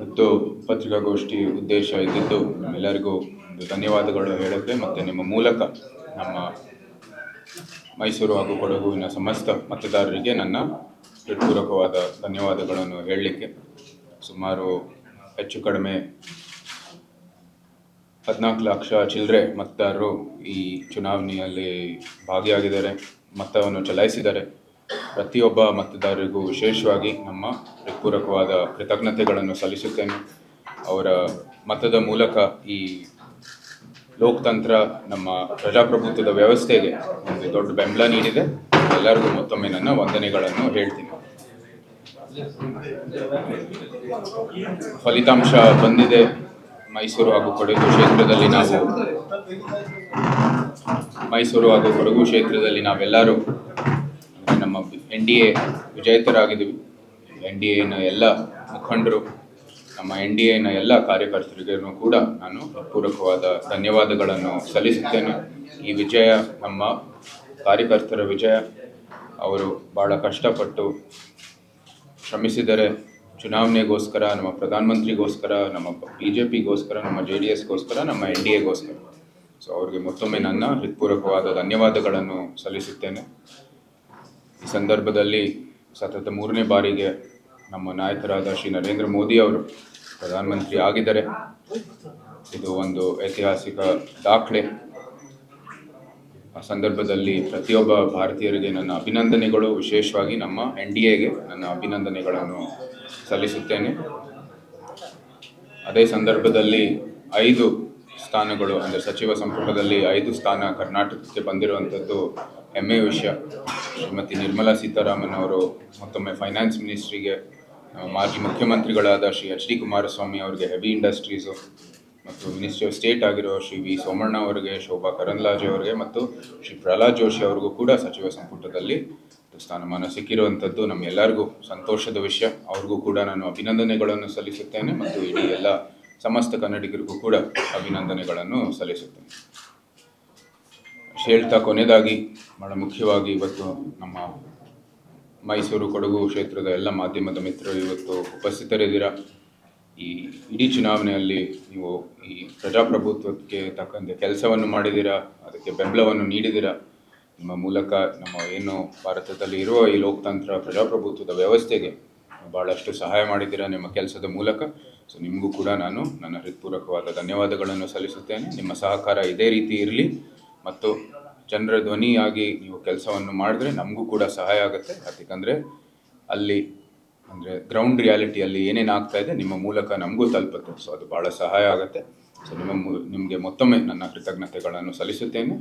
ಮತ್ತು ಪತ್ರಿಕಾಗೋಷ್ಠಿ ಉದ್ದೇಶ ಇದ್ದಿದ್ದು ಎಲ್ಲರಿಗೂ ಒಂದು ಧನ್ಯವಾದಗಳು ಹೇಳೋಕ್ಕೆ ಮತ್ತು ನಿಮ್ಮ ಮೂಲಕ ನಮ್ಮ ಮೈಸೂರು ಹಾಗೂ ಕೊಡಗುವಿನ ಸಮಸ್ತ ಮತದಾರರಿಗೆ ನನ್ನ ಹೃತ್ಪೂರ್ವಕವಾದ ಧನ್ಯವಾದಗಳನ್ನು ಹೇಳಲಿಕ್ಕೆ ಸುಮಾರು ಹೆಚ್ಚು ಕಡಿಮೆ ಹದಿನಾಲ್ಕು ಲಕ್ಷ ಚಿಲ್ಲರೆ ಮತದಾರರು ಈ ಚುನಾವಣೆಯಲ್ಲಿ ಭಾಗಿಯಾಗಿದ್ದಾರೆ. ಮತವನ್ನು ಚಲಾಯಿಸಿದ್ದಾರೆ. ಪ್ರತಿಯೊಬ್ಬ ಮತದಾರರಿಗೂ ವಿಶೇಷವಾಗಿ ನಮ್ಮ ಪೂರಕವಾದ ಕೃತಜ್ಞತೆಗಳನ್ನು ಸಲ್ಲಿಸುತ್ತೇನೆ. ಅವರ ಮತದ ಮೂಲಕ ಈ ಲೋಕತಂತ್ರ ನಮ್ಮ ಪ್ರಜಾಪ್ರಭುತ್ವದ ವ್ಯವಸ್ಥೆಗೆ ಒಂದು ದೊಡ್ಡ ಬೆಂಬಲ ನೀಡಿದೆ. ಎಲ್ಲರಿಗೂ ಮತ್ತೊಮ್ಮೆ ನನ್ನ ವಂದನೆಗಳನ್ನು ಹೇಳ್ತೀನಿ. ಫಲಿತಾಂಶ ಬಂದಿದೆ. ಮೈಸೂರು ಹಾಗೂ ಕೊಡಗು ಕ್ಷೇತ್ರದಲ್ಲಿ ನಾವು ಮೈಸೂರು ಹಾಗೂ ಕೊಡಗು ಕ್ಷೇತ್ರದಲ್ಲಿ ನಾವೆಲ್ಲರೂ ನಮ್ಮ ಎನ್ ಡಿ ಎ ವಿಜೇತರಾಗಿದ್ದೀವಿ ಎನ್ ಡಿ ಎನ ಎಲ್ಲ ಮುಖಂಡರು, ನಮ್ಮ ಎನ್ ಡಿ ಎನ ಎಲ್ಲ ಕಾರ್ಯಕರ್ತರಿಗೂ ಕೂಡ ನಾನು ಪೂರಕವಾದ ಧನ್ಯವಾದಗಳನ್ನು ಸಲ್ಲಿಸುತ್ತೇನೆ. ಈ ವಿಜಯ ನಮ್ಮ ಕಾರ್ಯಕರ್ತರ ವಿಜಯ. ಅವರು ಭಾಳ ಕಷ್ಟಪಟ್ಟು ಶ್ರಮಿಸಿದರೆ ಚುನಾವಣೆಗೋಸ್ಕರ, ನಮ್ಮ ಪ್ರಧಾನಮಂತ್ರಿಗೋಸ್ಕರ, ನಮ್ಮ ಬಿ ಜೆ ಪಿಗೋಸ್ಕರ ನಮ್ಮ ಜೆ ಡಿ ಎಸ್ಗೋಸ್ಕರ ನಮ್ಮ ಎನ್ ಡಿ ಎಗೋಸ್ಕರ ಸೊ ಅವ್ರಿಗೆ ಮತ್ತೊಮ್ಮೆ ನನ್ನ ಹೃತ್ಪೂರ್ವಕವಾದ ಧನ್ಯವಾದಗಳನ್ನು ಸಲ್ಲಿಸುತ್ತೇನೆ. ಈ ಸಂದರ್ಭದಲ್ಲಿ ಸತತ ಮೂರನೇ ಬಾರಿಗೆ ನಮ್ಮ ನಾಯಕರಾದ ಶ್ರೀ ನರೇಂದ್ರ ಮೋದಿ ಅವರು ಪ್ರಧಾನಮಂತ್ರಿ ಆಗಿದ್ದಾರೆ. ಇದು ಒಂದು ಐತಿಹಾಸಿಕ ದಾಖಲೆ. ಆ ಸಂದರ್ಭದಲ್ಲಿ ಪ್ರತಿಯೊಬ್ಬ ಭಾರತೀಯರಿಗೆ ನನ್ನ ಅಭಿನಂದನೆಗಳು. ವಿಶೇಷವಾಗಿ ನಮ್ಮ ಎನ್ ಡಿ ಎಗೆ ನನ್ನ ಅಭಿನಂದನೆಗಳನ್ನು ಸಲ್ಲಿಸುತ್ತೇನೆ. ಅದೇ ಸಂದರ್ಭದಲ್ಲಿ ಐದು ಸ್ಥಾನಗಳು, ಅಂದರೆ ಸಚಿವ ಸಂಪುಟದಲ್ಲಿ ಐದು ಸ್ಥಾನ ಕರ್ನಾಟಕಕ್ಕೆ ಬಂದಿರುವಂಥದ್ದು ಹೆಮ್ಮೆಯ ವಿಷಯ. ಶ್ರೀಮತಿ ನಿರ್ಮಲಾ ಸೀತಾರಾಮನ್ ಅವರು ಮತ್ತೊಮ್ಮೆ ಫೈನಾನ್ಸ್ ಮಿನಿಸ್ಟ್ರಿಗೆ ಮಾಜಿ ಮುಖ್ಯಮಂತ್ರಿಗಳಾದ ಶ್ರೀ ಎಚ್ ಡಿ ಕುಮಾರಸ್ವಾಮಿ ಅವರಿಗೆ ಹೆವಿ ಇಂಡಸ್ಟ್ರೀಸು ಮತ್ತು ಮಿನಿಸ್ಟ್ರಿ ಆಫ್ ಸ್ಟೇಟ್ ಆಗಿರೋ ಶ್ರೀ ವಿ ಸೋಮಣ್ಣ ಅವರಿಗೆ, ಶೋಭಾ ಕರಂದ್ಲಾಜೆ ಅವರಿಗೆ ಮತ್ತು ಶ್ರೀ ಪ್ರಹ್ಲಾದ್ ಜೋಶಿ ಅವರಿಗೂ ಕೂಡ ಸಚಿವ ಸಂಪುಟದಲ್ಲಿ ಸ್ಥಾನಮಾನ ಸಿಕ್ಕಿರುವಂಥದ್ದು. ನಮ್ಮೆಲ್ಲರಿಗೂ ಸಂತೋಷದ ವಿಷಯ. ಅವ್ರಿಗೂ ಕೂಡ ನಾನು ಅಭಿನಂದನೆಗಳನ್ನು ಸಲ್ಲಿಸುತ್ತೇನೆ ಮತ್ತು ಇಡೀ ಎಲ್ಲ ಸಮಸ್ತ ಕನ್ನಡಿಗರಿಗೂ ಕೂಡ ಅಭಿನಂದನೆಗಳನ್ನು ಸಲ್ಲಿಸುತ್ತೇನೆ. ಹೇಳ್ತಾ ಕೊನೆಯದಾಗಿ, ಬಹಳ ಮುಖ್ಯವಾಗಿ ಇವತ್ತು ನಮ್ಮ ಮೈಸೂರು ಕೊಡಗು ಕ್ಷೇತ್ರದ ಎಲ್ಲ ಮಾಧ್ಯಮದ ಮಿತ್ರರು ಇವತ್ತು ಉಪಸ್ಥಿತರಿದ್ದೀರ? ಈ ಇಡೀ ಚುನಾವಣೆಯಲ್ಲಿ ನೀವು ಈ ಪ್ರಜಾಪ್ರಭುತ್ವಕ್ಕೆ ತಕ್ಕಂತೆ ಕೆಲಸವನ್ನು ಮಾಡಿದ್ದೀರಾ? ಅದಕ್ಕೆ ಬೆಂಬಲವನ್ನು ನೀಡಿದ್ದೀರಾ? ನಿಮ್ಮ ಮೂಲಕ ನಮ್ಮ ಏನು ಭಾರತದಲ್ಲಿ ಇರುವ ಈ ಲೋಕತಂತ್ರ, ಪ್ರಜಾಪ್ರಭುತ್ವದ ವ್ಯವಸ್ಥೆಗೆ ಭಾಳಷ್ಟು ಸಹಾಯ ಮಾಡಿದ್ದೀರಾ ನಿಮ್ಮ ಕೆಲಸದ ಮೂಲಕ? ಸೊ ನಿಮಗೂ ಕೂಡ ನಾನು ನನ್ನ ಹೃತ್ಪೂರ್ವಕವಾದ ಧನ್ಯವಾದಗಳನ್ನು ಸಲ್ಲಿಸುತ್ತೇನೆ. ನಿಮ್ಮ ಸಹಕಾರ ಇದೇ ರೀತಿ ಇರಲಿ. ಮತ್ತು ಜನರ ಧ್ವನಿಯಾಗಿ ನೀವು ಕೆಲಸವನ್ನು ಮಾಡಿದ್ರೆ ನಮಗೂ ಕೂಡ ಸಹಾಯ ಆಗುತ್ತೆ. ಯಾಕಂದರೆ ಅಲ್ಲಿ ಅಂದರೆ ಗ್ರೌಂಡ್ ರಿಯಾಲಿಟಿಯಲ್ಲಿ ಏನೇನು ಆಗ್ತಾ ಇದೆ, ನಿಮ್ಮ ಮೂಲಕ ನಮಗೂ ತಲುಪುತ್ತೆ. ಸೊ ಅದು ಭಾಳ ಸಹಾಯ ಆಗುತ್ತೆ. ಸೊ ನಿಮ್ಮ ನಿಮಗೆ ಮತ್ತೊಮ್ಮೆ ನನ್ನ ಕೃತಜ್ಞತೆಗಳನ್ನು ಸಲ್ಲಿಸುತ್ತೇನೆ.